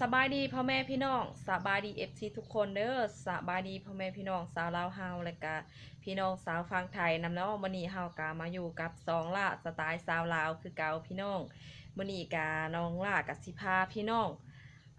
สบายดีพ่อแม่พี่น้องสบายดีเอฟซีทุกคนเด้อสบายดีพ่อแม่พี่น้องสาวลาวเฮาและกะพี่น้องสาวฟังไทยนำเนาะมื้อนี้เฮากะมาอยู่กับสองล่าสไตล์สาวลาวคือเก่าพี่น้องมื้อนี้กะน้องล่ากับสิพาพี่น้อง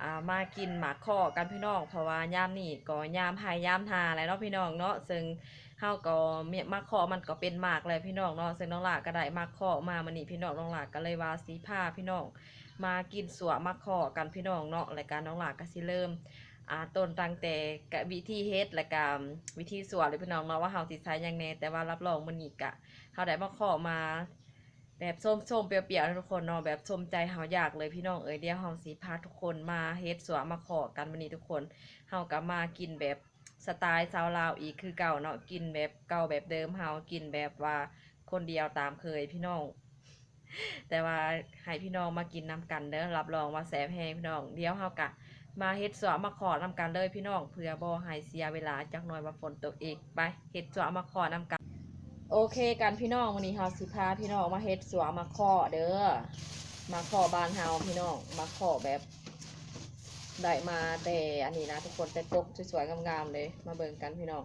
อ่ามากินหมากข้อกันพี่น้องเพราะว่ายามนี้ก็ยามหายยามหาแล้วเนาะพี่น้องเนาะซึ่งเฮาก็เมียหมากข้อมันก็เป็นหมากเลยพี่น้องเนาะซึ่งน้องล่าก็ได้หมากข้อมามื้อนี้พี่น้องน้องล่าก็เลยว่าสิพาพี่น้อง มากินสัวมาขอกันพี่น้องเนาะรายการน้องหลากก็สิเริ่มอ่าต้นตั้งแต่กะวิธีเฮ็ดและกะวิธีสัวเลยพี่น้องเนาะว่าเฮาสิใช้ยังแน่แต่ว่ารับรองมื้อนี้กะเฮาได้มาขอมา แบบส้มๆเปรี้ยวๆทุกคนเนาะแบบสมใจเฮาอยากเลยพี่น้องเอ้ยเดี๋ยวเฮาสิพาทุกคนมาเฮ็ดสัวมาขอกันวันนี้ทุกคนเฮาก็มากินแบบสไตล์ชาวลาวอีกคือเก่าเนาะกินแบบเก่าแบบเดิมเฮากินแบบว่าคนเดียวตามเคยพี่น้อง แต่ว่าให้พี่น้องมากินน้ำกันเด้อรับรองว่าแสบแห้งพี่น้องเดี๋ยวเฮากะ มาเฮ็ดสวมาขอน้ำกันเลยพี่น้องเพื่อบ่ให้เสียเวลาจักหน่อยว่าฝนตกอีกไปเฮ็ดสวมาขอน้ำกัน โอเคกันพี่น้องวันนี้เฮาสิพาพี่น้องมาเฮ็ดสวมาขอเด้อมาขอบานเฮาพี่น้องมาขอแบบได้มาแต่อันนี้นะทุกคนแต่กกสวยๆงามๆเลย มาเบิ่งกันพี่น้อง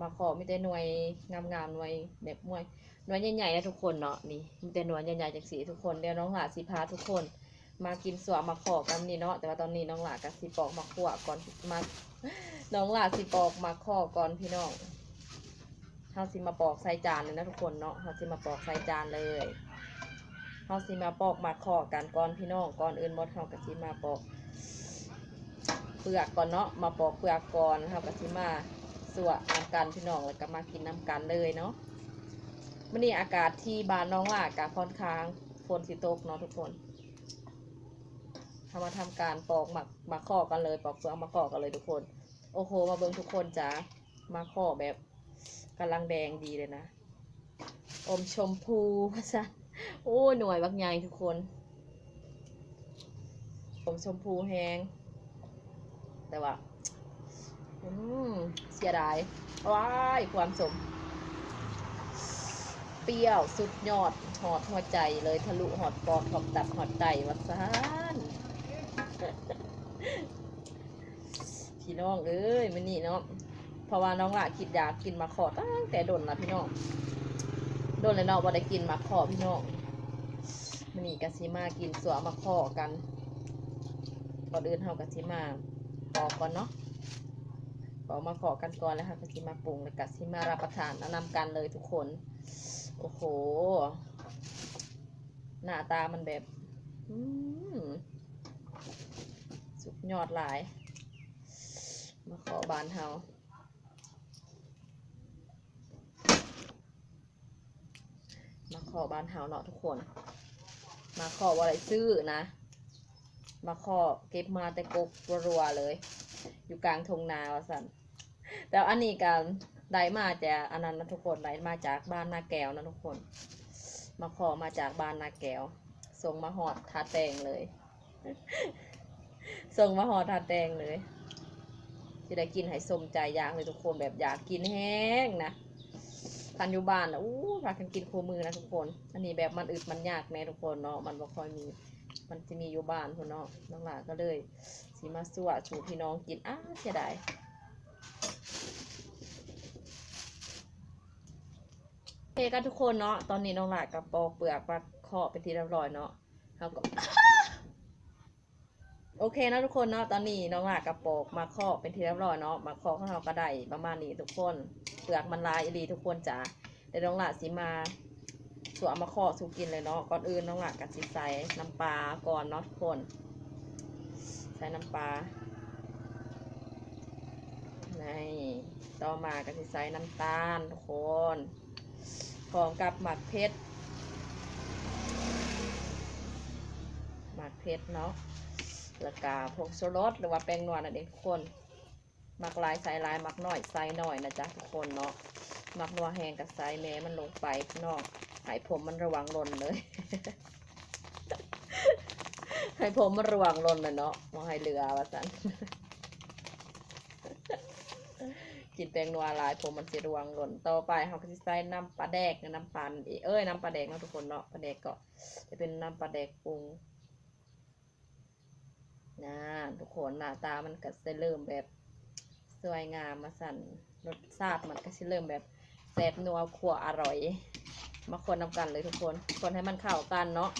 มาขอมีแต่หน่วยงามๆหน่วยแบบมวย หน่วยใหญ่ๆนะทุกคนเนาะนี่มีแต่หน่วยใหญ่ๆจากสีทุกคนเดี๋ยวน้องหลาสิพาทุกคน มากินสวมาขอกันนี่เนาะแต่ว่าตอนนี้น้องหลากับสิปอกมาขั่วก่อนมาน้องหลาสิปอกมาขอก่อนพี่น้องเฮาสิมาปอกใส่จานเลยนะทุกคนเนาะเฮาสิมาปอกใส่จานเลยเฮาสิมาปอกมาขอกันก่อนพี่น้องก่อนอื่นหมดเฮาก็สิมาปอกเปลือกก่อนเนาะมาปอกเปลือกก่อนเฮาก็สิมาสวน้ำกันพี่น้องแล้วก็มากินน้ำกันเลยเนาะ มื่อนี้อากาศที่บ้านน้องว่าอากาศค่อนข้างฝนสิตกเนาะทุกคนทำมาทำการปอกหมักมาข้อกันเลย ปอกเฟืองมาข้อกันเลยทุกคน โอ้โห มาเบิ่งทุกคนจ้ามาข้อแบบกำลังแดงดีเลยนะ อมชมพูพะซะโอ้หน่วยบักใหญ่ทุกคน อมชมพูแห้งแต่ว่า อืมเสียดายว้ายความสม เปรี้ยว สุดยอดหอดหัวใจเลยทะลุหอดปอดหอดตับหอดไตวัดซานพี่น้องเอ้ยมันนี่เนาะเพราะว่าน้องละคิดอยากกินมาขอตั้งแต่โดนละพี่น้องโดนเลยเนาะว่าได้กินมาขอพี่น้องมันนี่กะซิมากินสวมาขอกันก่อนอื่นเฮากะซิมาปอกก่อนเนาะปอกมาขอกันก่อนแล้วค่ะกะซิมาปรุงแล้วกะซิมารับประทานแนะนำกันเลยทุกคน โอ้โห หน้าตามันแบบอืมสุดยอดหลาย มาขอบานเฮามาขอบานเฮาเนาะทุกคน มาขอว่าอะไรซื้อนะ มาขอเก็บมาแต่กกรัวเลย อยู่กลางทงนาวสันแต่อันนี้การ ได้มาจากอันนั้นนะทุกคนได้มาจากบ้านนาแก้วนะทุกคน มาขอมาจากบ้านนาแก้วส่งมาหอดทาแตงเลยส่งมาหอดทาแตงเลยจะได้กินให้สมใจอยากเลยทุกคนแบบอยากกินแห้งนะทันอยู่บ้านนะอู้พากันกินคู่มือนะทุกคน อันนี้แบบมันอึดมันยากแน่ทุกคนเนาะมันบ่ค่อยมีมันจะมีอยู่บ้านคนเนาะน้องหลานก็เลยสีมาสวดชูพี่น้องกินอ้าเสียดาย โอ เคกันทุกคนเนาะ ตอนนี้น้องหลาดกับปอกเปลือกมาเคาะเป็นที่เรียบร้อยเนาะเขาก็ โอเคนะทุกคนเนาะ ตอนนี้น้องหลาดกับปอกมาเคาะเป็นที่เรียบร้อยเนาะ มาเคาะข้างเราก็ได้ประมาณนี้ทุกคน เปลือกมันลายอรีทุกคนจ้ะเดี๋ยวน้องหลาดสิมาสวมมาเคาะสูกินเลยเนาะ ก่อนอื่นน้องหลาดกับสิใส่น้ำปลาก่อนเนาะทุกคน ใส่น้ำปลาในต่อมาก็สิใส่น้ำตาลทุกคน พร้อมกับหมักเพชรหมักเพชรเนาะแล้วก็ผงชูรสหรือว่าแป้งนวลนั่นเองทุกคนหมักลายใส่ลายหมักหน่อยใส่หน่อยนะจ๊ะทุกคนเนาะหมักนัวแห้งกับใส่แม่มันลงไปพี่น้องให้ผมมันระวังหล่นเลยให้ผมมันระวังหล่นเลยเนาะมาให้เหลือว่าสัน กินแตงนัวลายผมมันสิรวงหล่นต่อไปเขาก็จะใส่น้ำปลาแดกน้ำปลาเอ้ยน้ำปลาแดกเนาะทุกคนเนาะปลาแดกก็จะเป็นน้ำปลาแดกปรุงนะทุกคนหน้าตามันก็จะเริ่มแบบสวยงามมาสั่นรสชาติมันก็จะเริ่มแบบแซ่บนัวขั่วอร่อย มาคนนำกันเลยทุกคน คนให้มันเข้ากันเนาะ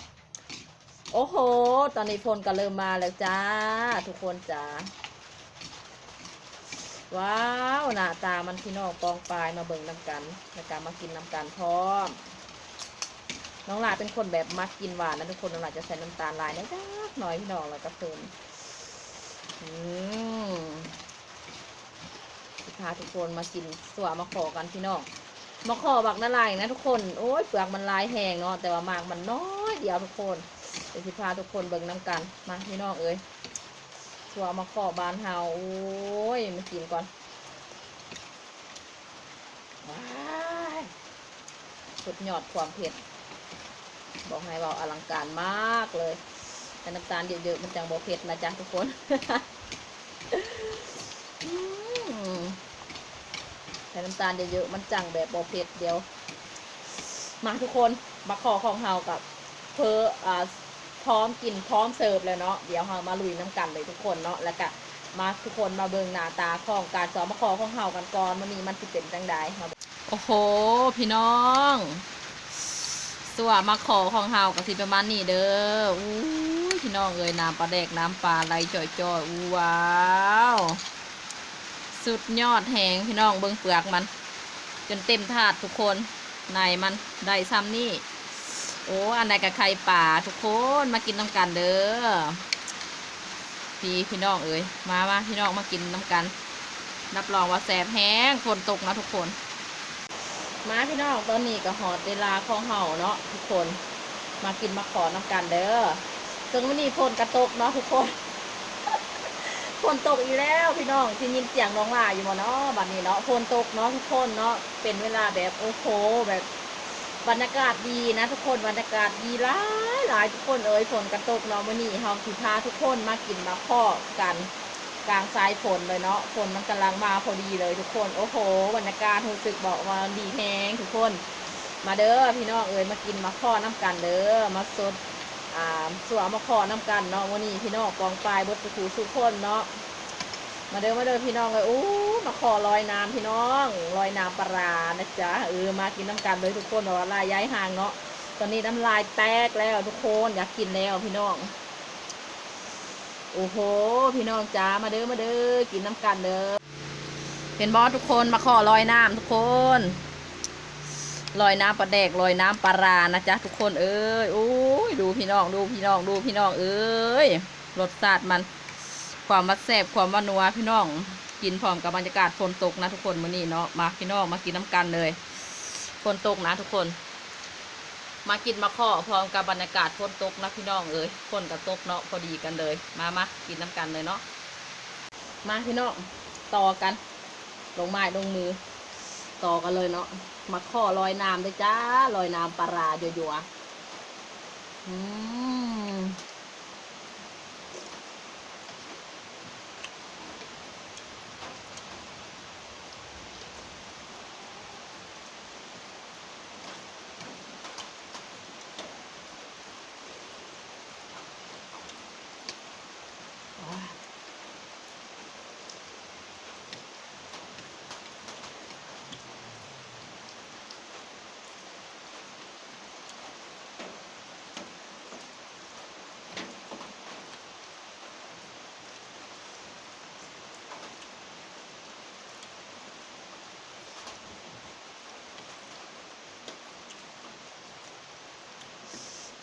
โอ้โห ตอนนี้ฝนก็เริ่มมาแล้วจ้า ทุกคนจ้า ว้าวหน้าตามันพี่น้องปองปลายมาเบิ่งน้ำกันแล้วก็มากินน้ำกันพร้อม น้องหลาเป็นคนแบบมักกินหวานนะทุกคนน้องหลาจะใส่น้ำตาลลายนิดหน่อยพี่น้องแล้วก็เพิ่มอืมสิพาทุกคนมากินสวมาขอกันพี่น้องมาขอบักนาลายนะทุกคนโอ้ยเปลือกมันลายแห้งเนาะแต่ว่ามากมันน้อยเดียวทุกคนเดี๋ยวพาทุกคนเบิ่งน้ำกันมาพี่น้องเอ้ย สวมาขอบานเฮาโอ้ยมากินก่อนว้ายสุดยอดความเผ็ด บอกให้เราอลังการมากเลย แต่น้ำตาลเยอะๆมันจังบอเผ็ดนะจ๊ะทุกคนแต่น้ำตาลเยอะๆมันจังแบบบอเผ็ดเดียว มาทุกคนมาขอของเฮากับเพออ่า พร้อมกินพร้อมเสิร์ฟแล้วเนาะเดี๋ยวเฮามาลุยน้ำกันเลยทุกคนเนาะแล้วก็มาทุกคนมาเบิงหน้าตาของการสอมาขอของเฮากันก่อนมันนี้มันสิเป็นจังใดมาโอ้โห พี่น้องสวมาขอของเฮากับสิประมาณนี้เด้ออู้ยพี่น้องเอ้ยน้ำปลาแดกน้ำปลาไหลจ่อยๆอู้ว้าวสุดยอดแหงพี่น้องเบิ่งเปลือกมัน จนเต็มถาดทุกคนในมันได้ซ้ำนี่ โอ้อันใดกับไข่ป่าทุกคนมากินน้ำกันเด้อพี่พี่น้องเอ้ยมามาพี่น้องมากินน้ำกันรับรองว่าแสบแห้งฝนตกนะทุกคน มาพี่น้องตอนนี้ก็หอดเวลาของเห่าเนาะทุกคนมากินมาขอน้ำกันเด้อซึ่งวันนี้ฝนกระตกเนาะทุกคนฝนตกอีกแล้วพี่น้องที่ยินเสียงน้องลาอยู่บ่เนาะบัดนี้เนาะฝนตกเนาะทุกคนเนาะเป็นเวลาแบบโอ้โหแบบ บรรยากาศดีนะทุกคนบรรยากาศดีหลายหลายทุกคนเอ้ยฝนกระตกเนาะวันนี้เฮาสิพาทุกคนมากินมาข้อกันกลางสายฝนเลยเนาะฝนมันกำลังมาพอดีเลยทุกคนโอ้โหบรรยากาศรู้สึกบอกว่าดีแฮงทุกคน มาเด้อพี่น้องเอ๋ยมากินมาข้อน้ำกันเด้อมาสดอ่าสัวมาข้อน้ำกันเนาะวันนี้พี่น้องกองปลายบดสุขูสุขคนเนาะ มาเด้อมาเด้อพี่น้องเลยอู้มาขอลอยน้ำพี่น้องลอยน้ำปลาานะจ๊ะเออมากินน้ำกันเลยทุกคนบอกว่าลายย้ายห่างเนาะตอนนี้น้ำลายแตกแล้วทุกคนอยากกินแล้วพี่น้อง โอ้โห พี่น้องจ้ามาเด้อมาเด้อกินน้ำกันเด้อเห็นบอสทุกคนมาขอลอยน้ำทุกคนลอยน้ำปลาแดกลอยน้ำปลารานะจ๊ะทุกคนเอ้ยโอ้ยดูพี่น้องดูพี่น้องดูพี่น้องเอ้ยรสชาติมัน ความมัดแซ่บความว่านัวพี่น้อง กินพร้อมกับบรรยากาศฝนตกนะทุกคนมื้อนี้เนาะมาพี่น้องมากินน้ำกันเลยฝนตกนะทุกคน มากินมาข้อพร้อมกับบรรยากาศฝนตกนะพี่น้องเอ้ยฝนกับตกเนาะพอดีกันเลย มามากินน้ำกันเลยเนาะมาพี่น้องต่อกัน ลงไม้ลงมือ ต่อกันเลยเนาะมาข้อลอยน้ำด้วยจ้าลอยน้ำปลาราโยัวๆอืม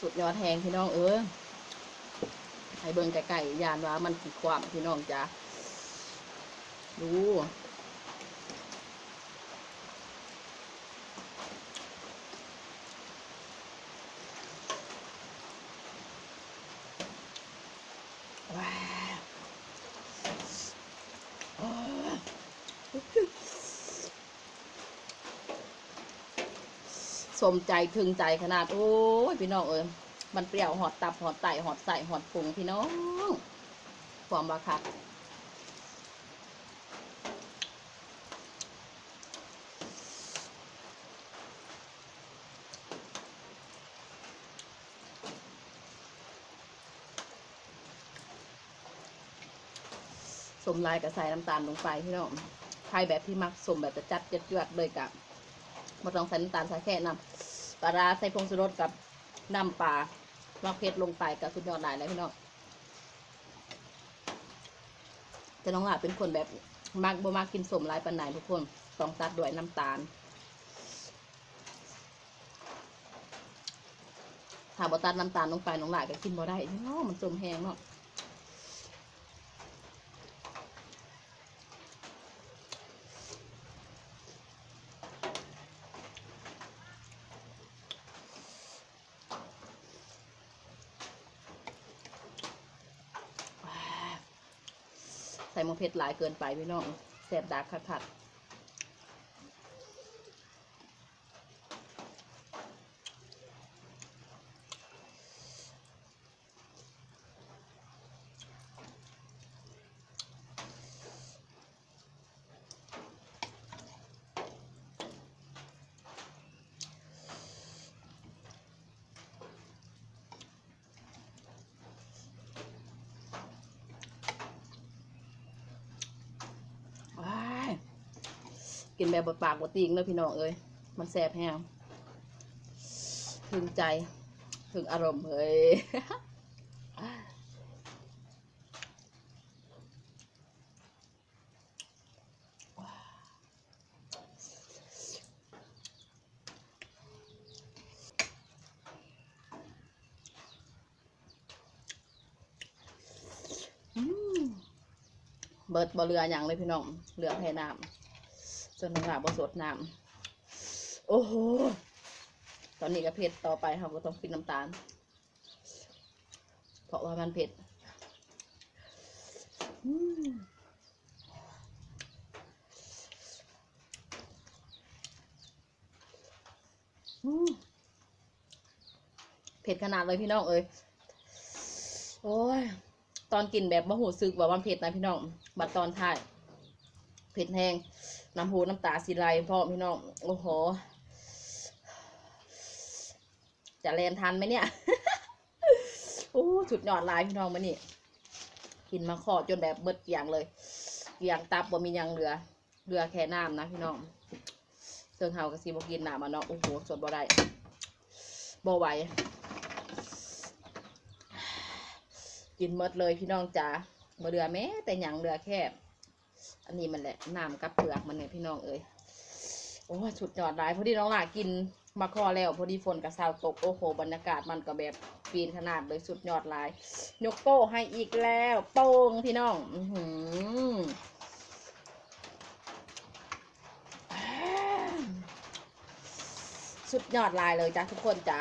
สุดยอดแหงพี่น้องเออให้เบิ่งไก่ๆยานว่ามันกี่ความพี่น้องจ้าดูว้าวโอ้ย สมใจถึงใจขนาด โอ้ยพี่น้องเอ้ยมันเปรี้ยวหอดตับหอดไตหอดใส่หอดพุงพี่น้องความราคามลายกับใส่น้ำตาลลงไปพี่น้องใครแบบที่มักสมแบบจะจัดเจ็ดยวดเลยกับมาต้องใส่น้ำตาลใส่แค่น้ำ ปลาร้าใส่ผงชูรสกับน้ำปลามักเผ็ดลงไปกับสุดยอดหลายเลยพี่น้องแต่น้องหลาเป็นคนแบบมักบ่มักกินสมหลายปันไหนทุกคนต้องตัดด้วยน้ำตาลถ้าบ่ตัดน้ำตาลลงไปน้องหลายก็กินบ่ได้เนาะมันสมแหงเนาะ ใส่มะเพ็ดหลายเกินไปพี่น้องแสบดากคักๆว้าย กินแบบบดปากบดติงเลยพี่น้องเอ้ยมันแสบแห้งถึงใจ ถึงอารมณ์เฮ้ยเบิดบ่เรืออย่างเลยพี่น้องเรือแพน้ำ จนหาบสดน้ำโอ้โหตอนนี้ก็เผ็ดต่อไปเราก็ต้องกินน้ำตาล เพราะว่ามันเผ็ดเผ็ดขนาดเลยพี่น้องเอ้ยโอ้ยตอนกินแบบมะหูซึกว่ามันเผ็ดนะพี่น้อง บัดตอนท้าย เผ็ดแห้ง น้ำหูน้ำตาสิไหลพราะพี่น้องโอ้โห จะแลนทันไหมเนี่ยโอ้สุดยอดลายพี่น้องมานี่กินมาขอจนแบบเบิดเกลียงเลยเกลียงตับบ่มีหยังเหลือเหลือแค่น้ำนะพี่น้องเซิงเฮากะซีบกินหน้ำมาเนาะโอ้โหสดบ่ได้บ่ไหวกินหมดเลยพี่น้องจ๋าบ่เหลือแม้แต่หยังเหลือแค่ อันนี้มันแหละน้ำกับเปลือกมันเนี่ยพี่น้องเอ้ยโอ้สุดยอดหลายพอดีน้องหลากินมาคอแล้วพอดีฝนกับซาวตกโอ้โหบรรยากาศมันก็แบบปีนขนาดเลยสุดยอดหลาย ยกโป้ให้อีกแล้วโป้งพี่น้อง อือหือสุดยอดหลายเลยจ้ะทุกคนจ้ะ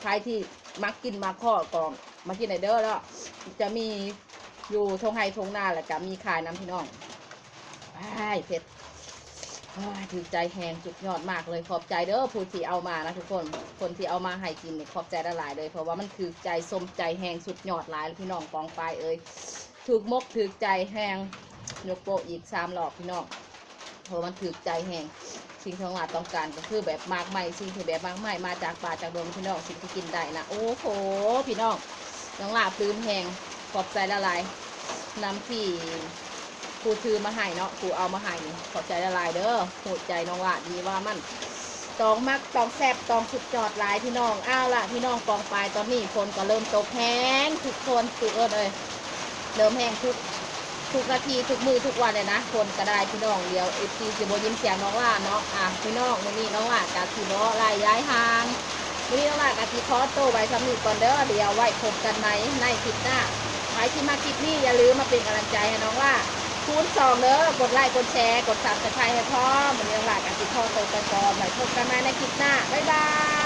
ใครที่มักกินมาข้อกองมากินไนเด้อแล้ว จะมีอยู่ทงไฮทงหน้าแหละจะมีขายน้ำพี่น้อง ว้ายเผ็ดถือใจแหงสุดยอดมากเลยขอบใจเด้อผู้ที่เอามานะทุกคนคนที่เอามาให้กินเนี่ยขอบใจละลายเลย เพราะว่ามันถือใจสมใจแหงสุดยอดหลายพี่น้องกองปลายเอ้ยถือมกถือใจแหงยกโปอีกสามหลอกพี่น้องเพราะมันถือใจแหงสิ่งที่เราต้องการก็คือแบบมากใหม่สิ่งที่แบบมากใหม่มาจากป่าจากดงพี่น้องสิ่งที่กินได้นะโอ้โหพี่น้องน้องลาบลืมแหงขอบใจละลายน้ำที่ รูซื้อมาให้เนาะครูเอามาให้นี่ขอบใจละลายเด้อโหดใจน้องละดีว่ามันตองมักตองแซบตองสุดจอดหลายพี่น้องอ้าวละพี่น้องกองปลายตอนนี้ฝนก็เริ่มตกแห้งทุกคนตุกเอิดเลยเริ่มแห้งทุกทุกนาทีทุกมือทุกวันเลยนะคนก็ได้พี่น้องเดียวเอฟซีสิบยิ้มเสียงน้องล่าเนาะอะพี่น้องวันนี้น้องล่ากาสีบอลายย้ายทางวันนี้ต้องลากาทีคอสโตไว้สำนึกก่อนเด้อเดียวไว้พบกันไหมในคลิปหน้าใครที่มาคลิปนี้อย่าลืมมาเป็นกำลังใจให้น้องล่า คูณสองเด้อกดไลค์กดแชร์ กดซับสไครต์ให้พ่อมวันนี้ต้องลากาทีคอสโตกันก่อนไว้พบกันใหม่ในคลิปหน้า บ๊ายบาย